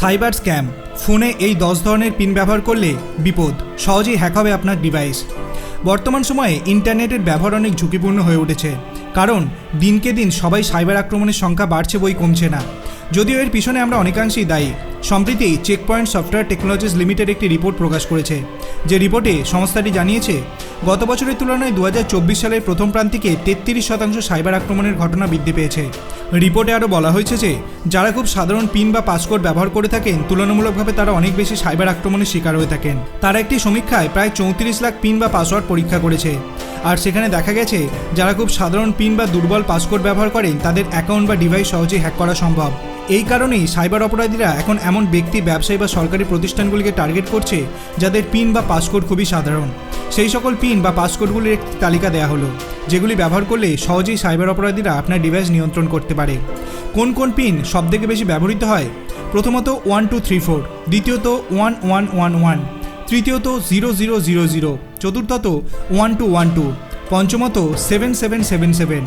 Cyber scam. ফোনে এই দশ ধরনের পিন ব্যবহার করলে বিপদ। সহজেই হ্যাক হবে আপনার ডিভাইস বর্তমান সময়ে ইন্টারনেটের ব্যবহার অনেক ঝুঁকিপূর্ণ হয়ে উঠেছে। কারণ দিনকে দিন সবাই সাইবার আক্রমণের সংখ্যা বাড়ছে বই কমছে না। যদিও এর পিছনে আমরা অনেকাংশেই দায়ী। সম্প্রতি চেকপয়েন্ট সফটওয়্যার টেকনোলজিস লিমিটেড একটি রিপোর্ট প্রকাশ করেছে। যে রিপোর্টে সংস্থাটি জানিয়েছে, গত বছরের তুলনায় দু হাজার চব্বিশ সালের প্রথম প্রান্তিকে তেত্রিশ শতাংশ সাইবার আক্রমণের ঘটনা বৃদ্ধি পেয়েছে। রিপোর্টে আরও বলা হয়েছে যে, যারা খুব সাধারণ পিন বা পাসকোড ব্যবহার করে থাকেন, তুলনামূলকভাবে তারা অনেক বেশি সাইবার আক্রমণের শিকার হয়ে থাকেন। তারা একটি সমীক্ষায় প্রায় চৌত্রিশ লাখ পিন বা পাসওয়ার্ড পরীক্ষা করেছে। আর সেখানে দেখা গেছে, যারা খুব সাধারণ পিন বা দুর্বল পাসকোড ব্যবহার করেন, তাদের অ্যাকাউন্ট বা ডিভাইস সহজেই হ্যাক করা সম্ভব। এই কারণেই সাইবার অপরাধীরা এখন এমন ব্যক্তি, ব্যবসায়ী বা সরকারি প্রতিষ্ঠানগুলিকে টার্গেট করছে, যাদের পিন বা পাসকোড খুবই সাধারণ। সেই সকল পিন বা পাসকোডগুলির একটি তালিকা দেওয়া হলো, যেগুলি ব্যবহার করলে সহজেই সাইবার অপরাধীরা আপনার ডিভাইস নিয়ন্ত্রণ করতে পারে। কোন কোন পিন সবথেকে বেশি ব্যবহৃত হয়? প্রথমত ওয়ান, টু, থ্রি, ফোর, দ্বিতীয়ত ওয়ান ওয়ান ওয়ান ওয়ান, তৃতীয়ত জিরো জিরো জিরো জিরো, চতুর্থত ওয়ান, টু ওয়ান, টু, পঞ্চমত সেভেন সেভেন সেভেন সেভেন,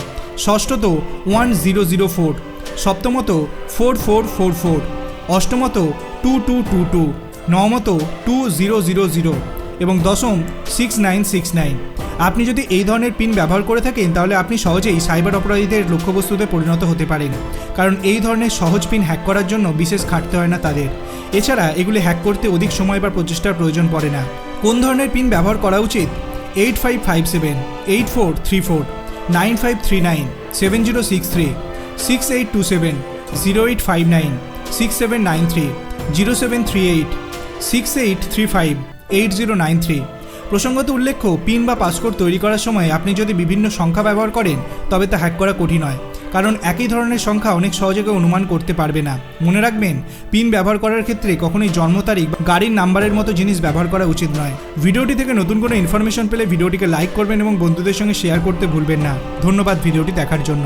ষষ্ঠত ওয়ান, জিরো জিরো, ফোর সপ্তমত ফোর ফোর ফোর ফোর অষ্টমত টু টু টু টু নবমত two zero zero zero এবং দশম six nine six nine আপনি যদি এই ধরনের পিন ব্যবহার করে থাকেন, তাহলে আপনি সহজেই সাইবার অপরাধীদের লক্ষ্যবস্তুতে পরিণত হতে পারেন। কারণ এই ধরনের সহজ পিন হ্যাক করার জন্য বিশেষ খাটতে হয় না তাদের। এছাড়া এগুলি হ্যাক করতে অধিক সময় বা প্রচেষ্টার প্রয়োজন পড়ে না। কোন ধরনের পিন ব্যবহার করা উচিত? Eight five five seven eight four three four nine five three nine seven zero six three six eight two seven zero eight five nine six seven nine three zero seven three eight six eight three five eight zero nine three প্রসঙ্গত উল্লেখ্য, pin বা passcode তৈরি করার সময় আপনি যদি বিভিন্ন সংখ্যা ব্যবহার করেন, তবে তা হ্যাক করা কঠিন হয়, কারণ একই ধরনের সংখ্যা অনেক সহজে অনুমান করতে পারবে না। মনে রাখবেন, পিন ব্যবহার করার ক্ষেত্রে কখনোই জন্ম তারিখ গাড়ির নাম্বারের মতো জিনিস ব্যবহার করা উচিত নয়। ভিডিওটি থেকে নতুন কোনো ইনফরমেশন পেলে ভিডিওটিকে লাইক করবেন এবং বন্ধুদের সঙ্গে শেয়ার করতে ভুলবেন না। ধন্যবাদ ভিডিওটি দেখার জন্য।